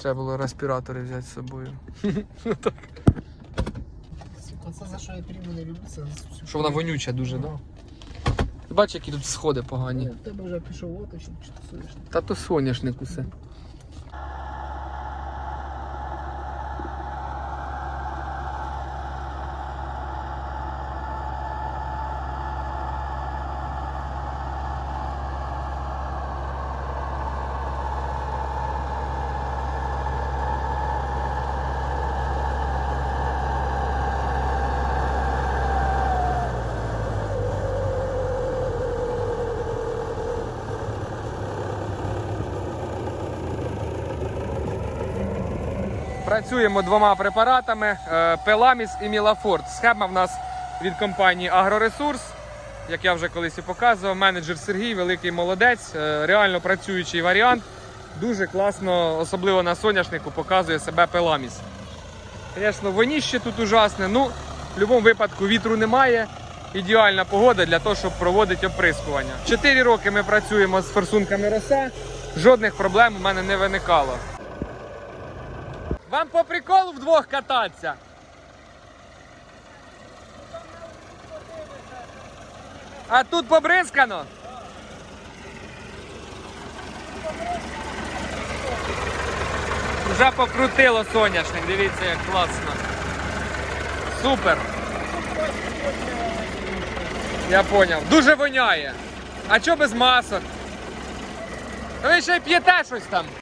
Треба було респіратори взяти з собою. Ну, це за що я прямо не люблю, це за Що вона вонюча дуже, да? Ти бачиш, які тут сходи погані. В тебе вже пішов оточок, чи тусуєш? Та то соняшник усе. Працюємо двома препаратами е, Пеламіс і Мілафорт. Схема в нас від компанії Агроресурс. Як я вже колись і показував, менеджер Сергій, великий молодець, е, реально працюючий варіант. Дуже класно, особливо на соняшнику, показує себе Пеламіс. Звісно, воніще тут ужасне. Ну, в будь-якому випадку вітру немає. Ідеальна погода для того, щоб проводити оприскування. Чотири роки ми працюємо з форсунками роса. Жодних проблем у мене не виникало. Вам по приколу вдвох кататися. А тут побризкано. Вже покрутило соняшник, дивіться, як класно. Супер. Я поняв. Дуже воняє. А чо без масок? Ви ще й п'єте щось там.